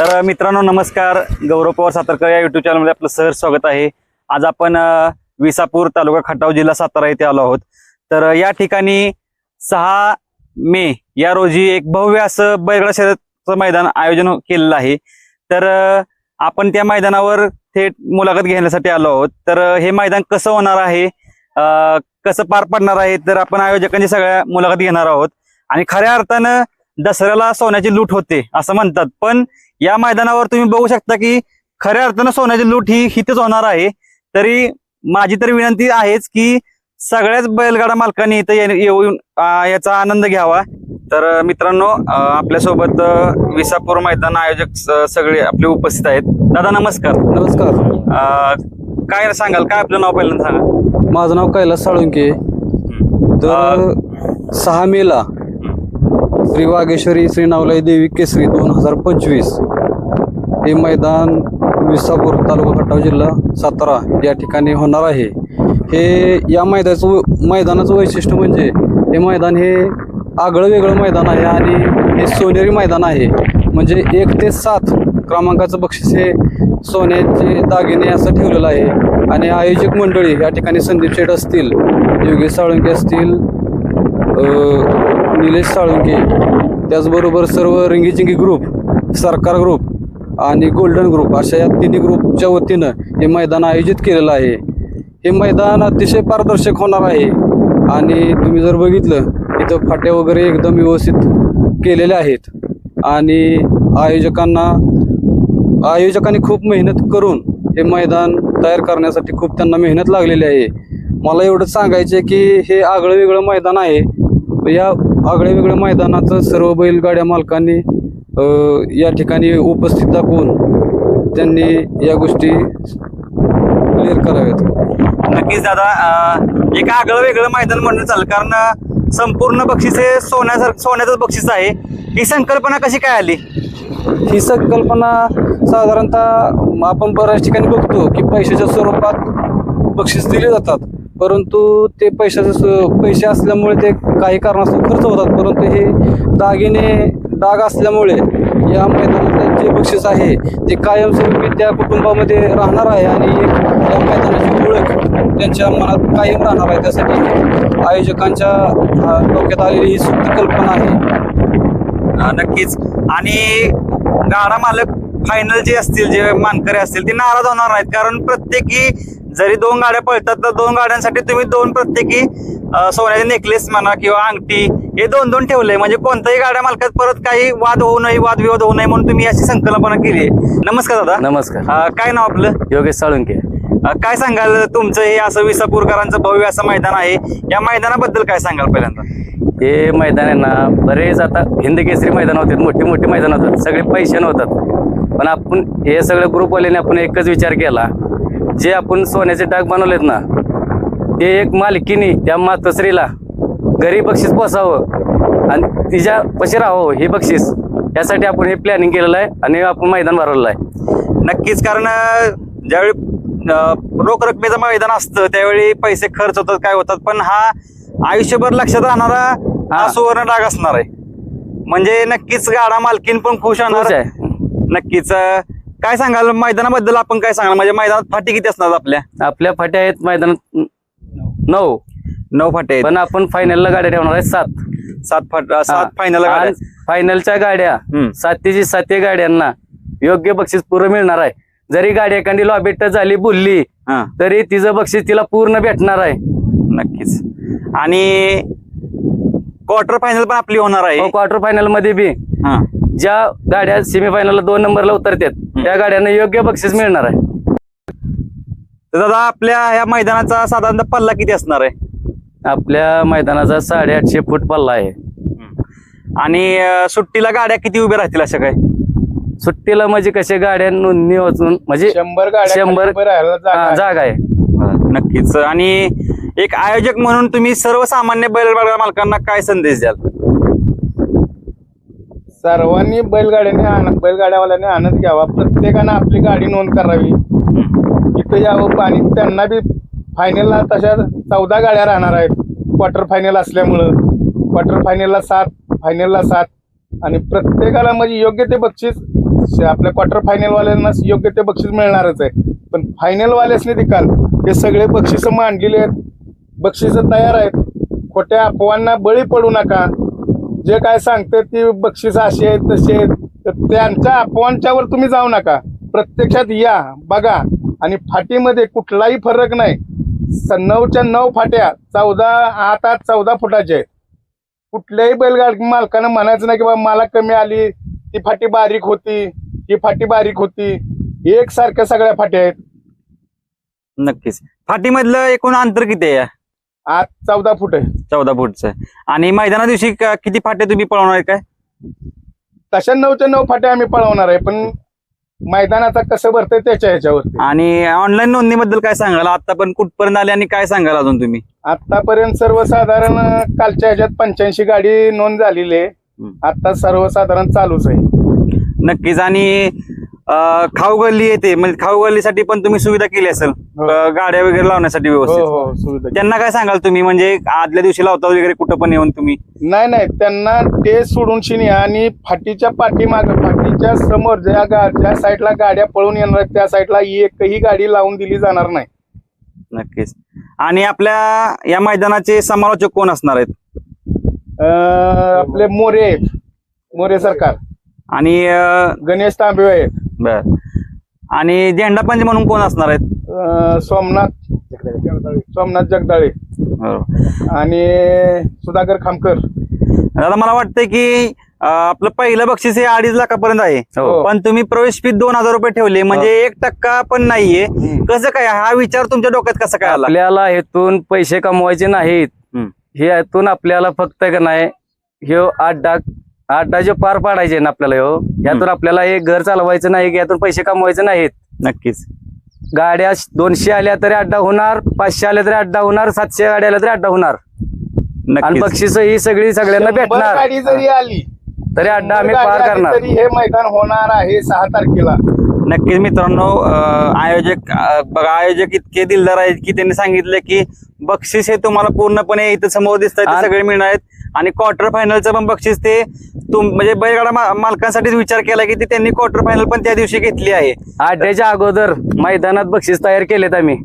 तर मित्रांनो नमस्कार. गौरव पवार सातारकर या युट्यूब चॅनलमध्ये आपलं सहर स्वागत आहे. आज आपण विसापूर तालुका खटाव जिल्हा सातारा येथे आलो आहोत. तर या ठिकाणी सहा मे या रोजी एक भव्य असं बैलगडा शर्यतचं मैदान आयोजन केलेलं आहे. तर आपण त्या मैदानावर थेट मुलाखत घेण्यासाठी आलो आहोत. तर हे मैदान कसं होणार आहे? कसं पार पडणार आहे? तर आपण आयोजकांची सगळ्या मुलाखत घेणार आहोत. आणि खऱ्या अर्थानं दसऱ्याला सोन्याची लूट होते असं म्हणतात. पण या मैदानावर तुम्ही बघू शकता की खऱ्या अर्थानं सोन्याची लूट ही हिथच होणार आहे. तरी माझी तर विनंती आहेच की सगळ्याच बैलगाडा मालकांनी इथं येऊन याचा आनंद घ्यावा. तर मित्रांनो आपल्यासोबत विसापूर मैदान आयोजक सगळे आपले उपस्थित आहेत. दादा नमस्कार. नमस्कार. काय सांगाल? काय आपलं नाव पहिल्यांदा सांगा? माझं नाव कैलास साळुंके. तर सहा मेला श्री वागेश्वरी श्री नवलाई देवी केसरी दोन हजार पंचवीस. हे मैदान विसापूर तालुका खटाव जिल्हा सातारा या ठिकाणी होणार आहे. हे या मैदानाचं मैदानाचं वैशिष्ट्य म्हणजे हे मैदान हे आगळं वेगळं मैदान आहे आणि हे सोनेरी मैदान आहे. म्हणजे एक ते सात क्रमांकाचं बक्षीस हे सोन्याचे दागिने असं ठेवलेलं आहे. आणि आयोजक मंडळी या ठिकाणी संदीप शेठ असतील योगेश साळुंके असतील निलेश साळुंके त्याचबरोबर सर्व रिंगीचिंगी ग्रुप सरकार ग्रुप आणि गोल्डन ग्रुप अशा या तिन्ही ग्रुपच्या वतीनं हे मैदान आयोजित केलेलं आहे. हे मैदान अतिशय पारदर्शक होणार आहे आणि तुम्ही जर बघितलं इथं फाट्या वगैरे एकदम व्यवस्थित केलेल्या आहेत. आणि आयोजकांना आयोजकांनी खूप मेहनत करून हे मैदान तयार करण्यासाठी खूप त्यांना मेहनत लागलेली आहे. मला एवढंच सांगायचं आहे की हे आगळं वेगळं मैदान आहे. या आगळ्या वेगळ्या मैदानाचं सर्व बैलगाड्या मालकांनी या ठिकाणी उपस्थित दाखवून त्यांनी या गोष्टी क्लिअर कराव्यात. नक्कीच दादा एक आगळं वेगळं मैदान म्हणून चालेल कारण संपूर्ण बक्षीस हे सोन्यासारखं सोन्याचं बक्षीस आहे. ही संकल्पना कशी काय आली? ही संकल्पना साधारणतः आपण बऱ्याच ठिकाणी बघतो की पैशाच्या स्वरूपात बक्षीस दिले जातात. परंतु ते पैशाचं पैसे असल्यामुळे ते काही कारणास्तव खर्च होतात. परंतु हे दागिने डाग असल्यामुळे या मैदानातलं जे बक्षीस आहे ते कायमस्वरूपी त्या कुटुंबामध्ये राहणार आहे आणि एक या मैदानाची ओळख त्यांच्या मनात कायम राहणार आहे. त्यासाठी आयोजकांच्या डोक्यात आलेली ही सुप्त कल्पना आहे. नक्कीच. आणि गाडा मालक फायनल जे असतील जे मानकरी असतील ते नाराज होणार नाहीत. कारण प्रत्येकी जरी दोन गाड्या पळतात तर दोन गाड्यांसाठी तुम्ही दोन प्रत्येकी सोन्याचे नेकलेस म्हणा किंवा अंगठी हे दोन दोन ठेवले म्हणजे कोणत्याही गाड्या मालकात परत काही वाद होऊ नये वादविवाद होऊ नये म्हणून तुम्ही अशी संकल्पना केली नमस्कार दादा. नमस्कार. काय नाव आपलं? योगेश साळुंके. काय सांगाल तुमचं हे असं विसापूरकरांचं भव्य असं मैदान आहे? या मैदानाबद्दल काय सांगाल पहिल्यांदा? हे मैदान आहे ना बरेच आता हिंद केसरी मैदान होते मोठे मोठे मैदान होतात. सगळे पैशाने होतात पण आपण हे सगळं ग्रुपवाल्याने आपण एकच विचार केला. जे आपण सोन्याचे डाग बनवलेत ना ते एक मालकीनी त्या मातोश्रीला घरी बक्षीस पोसावं आणि तिच्या पशी राहावं हे बक्षीस. यासाठी आपण हे प्लॅनिंग केलेलं आहे आणि आपण मैदान भरवलेलं आहे. नक्कीच कारण ज्यावेळी रोख रकमेचं मैदान असतं त्यावेळी पैसे खर्च होतात काय होतात पण हा आयुष्यभर लक्षात राहणारा हा. सुवर्ण डाग असणार आहे. म्हणजे नक्कीच गाडा मालकीन पण खुश होणार. आहे. नक्कीच काय सांगाल? मैदानाबद्दल आपण काय सांगाल? म्हणजे मैदानात फाटी किती असणार आपल्या? आपल्या फाट्या आहेत मैदानात नऊ. नऊ फाटे आहेत. पण आपण फायनलला गाड्या ठेवणार आहे सात. सात फाट सात फायनल फायनलच्या गाड्या. हम्म. सातशे सातशे गाड्यांना योग्य बक्षीस पूर्ण मिळणार आहे. जरी गाडी एखादी लॉबी टच झाली बुलली हा. तरी तिचं बक्षीस तिला पूर्ण भेटणार आहे. नक्कीच. आणि क्वार्टर फायनल पण आपली होणार आहे. क्वार्टर फायनलमध्ये बी. हा. ज्या गाड्या सेमीफायनलला दोन नंबरला उतरतात त्या गाड्यांना योग्य बक्षीस मिळणार आहे. तर दादा आपल्या ह्या मैदानाचा साधारणतः पल्ला किती असणार आहे? आपल्या मैदानाचा साडेआठशे फूट पल्ला आहे. आणि सुट्टीला गाड्या किती उभ्या राहतील अशा काय सुट्टीला म्हणजे कसे गाड्या नोंदणी वाचून म्हणजे शंभर गाड्या शंभर. जागा आहे. नक्कीच. आणि एक आयोजक म्हणून तुम्ही सर्वसामान्य बैलगाडा मालकांना काय संदेश द्याल? सर्वांनी बैलगाड्याने आणत बैलगाड्यावाल्याने आनंद घ्यावा. प्रत्येकानं आपली गाडी नोंद करावी. इथं यावं आणि त्यांना बी फायनलला तशा चौदा गाड्या राहणार आहेत. क्वार्टर फायनल असल्यामुळं. क्वार्टर फायनलला सात फायनलला सात. आणि प्रत्येकाला म्हणजे योग्य ते बक्षीस श- आपल्या क्वार्टर फायनलवाल्यांना योग्य ते बक्षीस मिळणारच आहे. पण फायनल वाल्यासने निकाल हे सगळे बक्षिसं मांडलेले आहेत. बक्षिस तयार आहेत. खोट्या अफवांना बळी पडू नका. जे काय सांगते ती बक्षीस अशी आहेत तशी आहेत. तर त्यांच्या अफवांच्यावर तुम्ही जाऊ नका. प्रत्यक्षात या बघा. आणि फाटीमध्ये कुठलाही फरक नाही. स- नऊच्या नऊ फाट्या चौदा आठ आठ चौदा फुटाच्या आहेत. कुठल्याही बैलगाडी मालकानं म्हणायचं नाही की बाबा मला कमी आली ती फाटी बारीक होती ही फाटी बारीक होती. एकसारख्या सगळ्या फाट्या आहेत. नक्कीच. फाटीमधलं एकूण अंतर किती आहे? आठ चौदा फूट आहे. चौदा फूटचं आणि मैदाना दिवशी क- किती फाटे तुम्ही पळवणार आहे काय? तशा नऊच्या नऊ फाट्या आम्ही पळवणार आहे पण मैदानाचा कसं भरतंय त्याच्या ह्याच्यावरती. आणि ऑनलाईन नोंदणीबद्दल काय सांगाल? आता पण कुठपर्यंत आले आणि काय सांगाल अजून तुम्ही? आतापर्यंत सर्वसाधारण कालच्या ह्याच्यात पंच्याऐंशी गाडी नोंद झालेली आहे. हम्म. आता सर्वसाधारण चालूच आहे. नक्कीच. आणि अं, खाऊ गल्ली येते म्हणजे खाऊ गल्लीसाठी पण तुम्ही सुविधा केली असेल. हो. गाड्या वगैरे लावण्यासाठी हो व्यवस्थित. हो सुविधा त्यांना काय सांगाल तुम्ही? म्हणजे आदल्या दिवशी लावता वगैरे कुठं पण येऊन तुम्ही? नाही नाही. त्यांना ते सोडून शिनी आणि फाटीच्या पाठीमाग फाटीच्या समोर ज्या गा ज्या साईडला गाड्या पळून येणार आहेत त्या साईडला एकही गाडी लावून दिली जाणार नाही. नक्कीच. आणि आपल्या या मैदानाचे समालोचक कोण असणार आहेत? अं, आपले मोरे आहेत. मोरे सरकार. आणि अं, गणेश तांबे आहेत. बर. आणि झेंडा पंच म्हणून कोण असणार आहेत? अं, सोमनाथ. सोमनाथ जगदाळे. बरोबर. आणि सुधाकर खामकर. दादा मला वाटतंय की अं, आपलं पहिलं बक्षीस हे अडीच लाखापर्यंत आहे. हो. पण तुम्ही प्रवेश फी दोन हजार रुपये ठेवले. म्हणजे एक टक्का पण नाहीये. कसं काय? हा विचार तुमच्या डोक्यात कसा काय आला? आपल्याला हेतून पैसे कमवायचे नाहीत. हम्म. हे हेतून आपल्याला फक्त का नाही ह्यो आठ डाग आठ डाग जे पार पाडायचे ना आपल्याला ह्यो ह्यातून आपल्याला हे घर चालवायचं नाही यातून पैसे कमवायचे नाहीत. नक्कीच. गाड्या दोनशे आल्या तरी अड्डा होणार पाचशे आल्या तरी अड्डा होणार सातशे गाड्या आल्या तरी अड्डा होणार. आणि नक्कीच. बक्षिस ही सगळी सगळ्यांना भेटणार. गाडी जरी आली तरी अड्डा आम्ही पार करणार. तरी हे मैदान होणार आहे सहा तारखेला. नक्कीच मित्रांनो आयोजक बघा आयोजक इतके दिलदार आहेत की त्यांनी सांगितलं की बक्षीस हे तुम्हाला पूर्णपणे इथं समोर दिसत ते आणि- सगळे मिळणार आहेत. आणि क्वार्टर फायनलचं पण बक्षीस ते तुम म्हणजे बैलगाडा मालकांसाठीच विचार केला की ते त्यांनी क्वार्टर फायनल पण त्या दिवशी घेतली आहे. अड्ड्याच्या अगोदर मैदानात बक्षीस तयार केलेत आम्ही.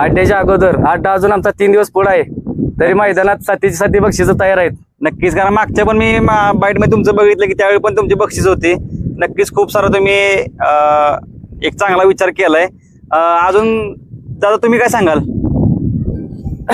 अड्ड्याच्या अगोदर अड्डा अजून आमचा तीन दिवस पुढे आहे. तरी मैदानात सातीची साती बक्षीस तयार आहेत. नक्कीच कारण मागच्या पण मी बाईटमध्ये तुमचं बघितलं की त्यावेळी पण तुमचे बक्षीस होते. नक्कीच खूप सारा तुम्ही एक चांगला विचार केलाय. अजून दादा तुम्ही काय सांगाल?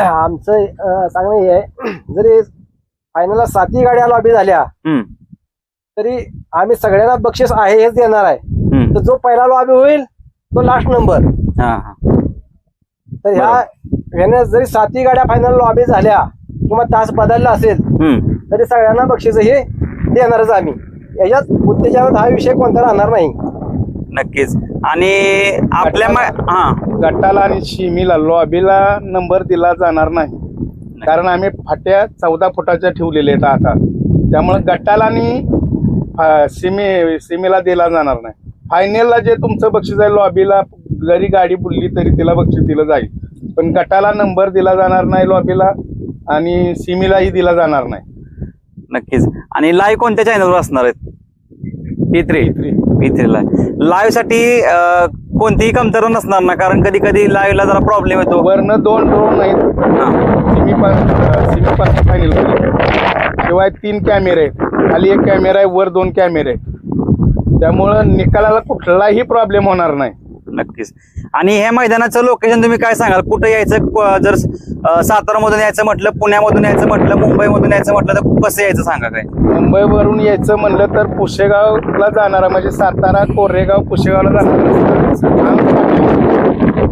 आमचं सांगणं हे आहे. जरी फायनलला सातही गाड्या लॉबी झाल्या तरी आम्ही सगळ्यांना बक्षीस आहे हेच देणार आहे. तर जो पहिला लॉबी होईल तो लास्ट नंबर. तर ह्या ह्याने जरी सातही गाड्या फायनल लॉबी झाल्या किंवा तास बदलला असेल. तरी सगळ्यांना बक्षीस हे देणारच आम्ही. याच्यात उत्तेजनात हा विषय कोणता राहणार नाही. नक्कीच. आणि आपल्या मा- हा. गटाला आणि शिमीला लॉबीला नंबर दिला जाणार नाही. कारण आम्ही फाट्या चौदा फुटाच्या ठेवलेल्या आहेत आता. त्यामुळे गटाला आणि सिमी सिमीला दिला जाणार नाही. फायनलला जे तुमचं बक्षीस आहे लॉबीला जरी गाडी बुडली तरी तिला बक्षीस दिलं जाईल. पण गटाला नंबर दिला जाणार नाही लॉबीला. आणि सिमीलाही दिला जाणार नाही. नक्कीच. आणि लाईव्ह कोणत्या चॅनलवर असणार आहेत? पित्री पित्रीला लाईव्हसाठी कोणतीही कमतरता नसणार ना कारण कधी कधी लाईव्हला जरा प्रॉब्लेम येतो. वरनं दोन ड्रोन आहेत. हा. सिमी फायनल शिवाय तीन कॅमेरे आहेत. खाली एक कॅमेरा आहे वर दोन कॅमेरे आहेत. त्यामुळं निकालाला कुठलाही प्रॉब्लेम होणार नाही. नक्कीच. आणि ह्या मैदानाचं लोकेशन तुम्ही काय सांगाल? कुठं यायचं? जर सातारा मधून यायचं म्हटलं पुण्यामधून यायचं म्हटलं मुंबईमधून यायचं म्हटलं तर कसं यायचं सांगा काय मुंबईवरून यायचं म्हणलं तर पुशेगावला जाणारा म्हणजे सातारा कोरेगाव पुशेगावला जाणार.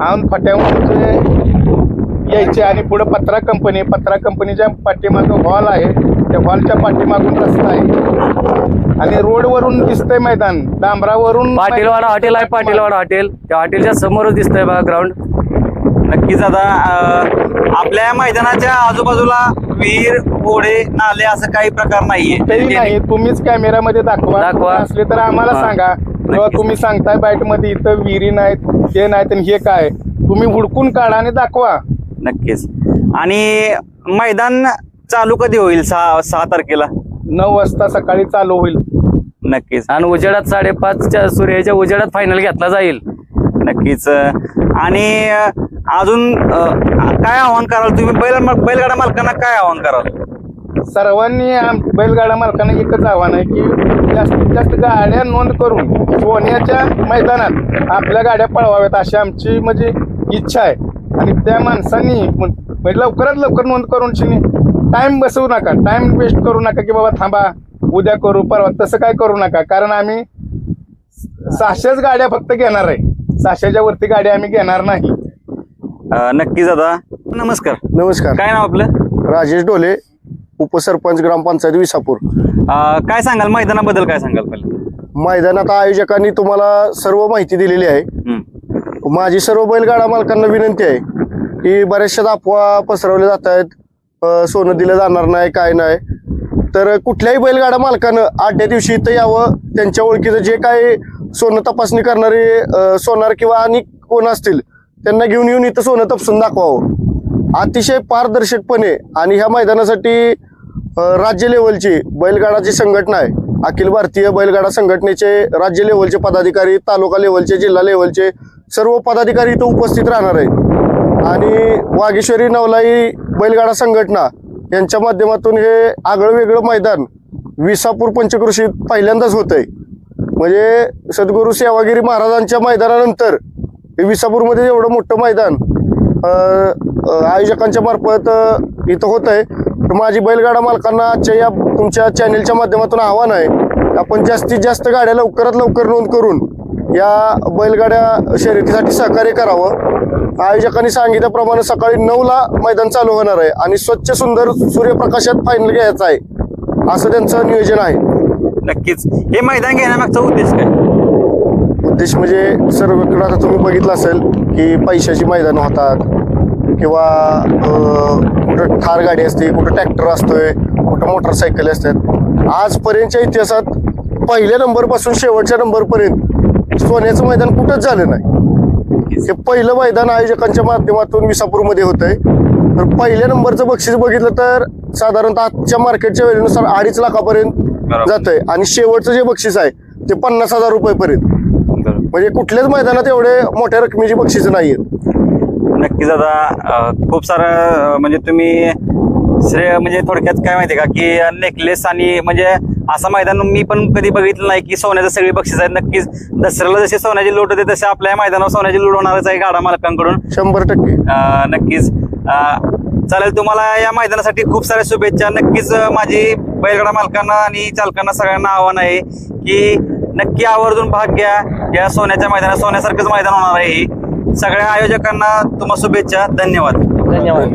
आऊन फाट्याहून यायचे आणि पुढे पत्रा कंपनी पत्रा कंपनीच्या पाठीमागं हॉल आहे. त्या हॉलच्या पाठीमागून रस्ता आहे. आणि रोडवरून दिसतंय मैदान. डांबरावरून पाटीलवाडा हॉटेल आहे पाटीलवाडा हॉटेल. त्या हॉटेलच्या समोरच दिसतंय बघा ग्राउंड नक्कीच आता आपल्या मैदानाच्या आजूबाजूला विहीर ओढे नाले असं काही प्रकार नाहीये. नाही तुम्हीच कॅमेरामध्ये दाखवा. दाखवा. असले तर आम्हाला हा. सांगा. किंवा तुम्ही सांगताय बाईटमध्ये इथं विहिरी नाहीत हे नाहीत आणि हे काय? तुम्ही हुडकून काढा आणि दाखवा. नक्कीच. आणि मैदान चालू कधी होईल? सहा सहा तारखेला? नऊ वाजता सकाळी चालू होईल. नक्कीच. आणि उजेडात साडेपाचच्या सूर्याच्या उजेडात फायनल घेतला जाईल. नक्कीच. आणि अजून काय आव्हान कराल तुम्ही? बैल बैलगाडा मालकांना काय आव्हान कराल? सर्वांनी आम- बैलगाडा मालकांना एकच आव्हान आहे की जास्तीत जास्त गाड्या नोंद करून सोन्याच्या मैदानात आपल्या गाड्या पळवाव्यात अशी आमची म्हणजे इच्छा आहे. आणि त्या माणसांनी म्हण- म्हणजे लवकरात लवकर नोंद करून शिनी टाइम बसवू नका. टाइम वेस्ट करू नका की बाबा थांबा उद्या करू परवा. तसं काय करू नका. कारण आम्ही सहाशेच गाड्या फक्त घेणार आहे. सहाशेच्या वरती गाड्या आम्ही घेणार नाही. अं, नक्कीच दादा. नमस्कार. नमस्कार. काय नाव आपलं? राजेश डोले उपसरपंच ग्रामपंचायत विसापूर. काय सांगाल? मैदानाबद्दल काय सांगाल पहिले? मैदानात आयोजकांनी तुम्हाला सर्व माहिती दिलेली आहे. माझी सर्व बैलगाडा मालकांना विनंती आहे की बऱ्याचशा अफवा पसरवल्या जात आहेत. सोनं दिलं जाणार नाही काय नाही. तर कुठल्याही बैलगाडा मालकानं आठव्या दिवशी इथं यावं त्यांच्या ओळखीचं जे काय सोनं तपासणी करणारे सोनार किंवा आणि कोण असतील त्यांना घेऊन येऊन इथं सोनं तपासून दाखवावं. अतिशय पारदर्शकपणे आणि ह्या मैदानासाठी राज्य लेवलची बैलगाडाची संघटना आहे अखिल भारतीय बैलगाडा संघटनेचे राज्य लेवलचे पदाधिकारी तालुका लेवलचे जिल्हा लेवलचे सर्व पदाधिकारी इथं उपस्थित राहणार आहेत. आणि वागेश्वरी नवलाई बैलगाडा संघटना यांच्या माध्यमातून हे आगळं वेगळं मैदान विसापूर पंचकृषीत पहिल्यांदाच होत आहे म्हणजे सद्गुरू सेवागिरी महाराजांच्या मैदानानंतर हे विसापूरमध्ये एवढं मोठं मैदान आयोजकांच्या मार्फत इथं होत आहे तर माझी बैलगाडा मालकांना आजच्या या तुमच्या चॅनेलच्या माध्यमातून आव्हान आहे आपण जास्तीत जास्त गाड्या लवकरात लवकर नोंद करून या बैलगाड्या शर्यतीसाठी सहकार्य करावं. आयोजकांनी सांगितल्याप्रमाणे सकाळी नऊला मैदान चालू होणार आहे आणि स्वच्छ सुंदर सूर्यप्रकाशात फायनल घ्यायचं आहे असं त्यांचं नियोजन आहे. नक्कीच. हे मैदान घेण्यामागचा उद्देश काय? उद्देश म्हणजे सर्वकडे आता तुम्ही बघितलं असेल की पैशाची मैदानं होतात किंवा कुठं ठार गाडी असते कुठं ट्रॅक्टर असतोय कुठं मोटरसायकल असतात आजपर्यंतच्या इतिहासात पहिल्या नंबरपासून शेवटच्या नंबरपर्यंत सोन्याचं मैदान कुठंच झालं नाही. हे पहिलं मैदान आयोजकांच्या माध्यमातून विसापूरमध्ये होतंय. तर पहिल्या नंबरचं बक्षीस बघितलं तर साधारणतः आजच्या मार्केटच्या वेळेनुसार अडीच लाखापर्यंत बरोबर. जातंय. आणि शेवटचं जे बक्षीस आहे ते पन्नास हजार रुपयेपर्यंत. म्हणजे कुठल्याच मैदानात एवढे मोठ्या रकमेची बक्षीस नाहीयेत. नक्कीच दादा अं, खूप सारं म्हणजे तुम्ही श्रेय म्हणजे थोडक्यात काय माहितीये का की नेकलेस आणि म्हणजे असं मैदान मी पण कधी बघितलं नाही की सोन्याचं सगळी बक्षीस आहेत. नक्कीच दसऱ्याला जसे सोन्याची लूट होते तसे आपल्या मैदानावर सोन्याची लूट होणारच आहे गाडा मालकांकडून. शंभर टक्के. नक्कीच. चालेल तुम्हाला या मैदानासाठी खूप साऱ्या शुभेच्छा. नक्कीच माझी बैलगाडा मालकांना आणि चालकांना सगळ्यांना आव्हान आहे की नक्की आवर्जून भाग घ्या. या सोन्याच्या मैदानात सोन्यासारखंच मैदान होणार आहे. सगळ्या आयोजकांना तुम्हाला शुभेच्छा. धन्यवाद. धन्यवाद.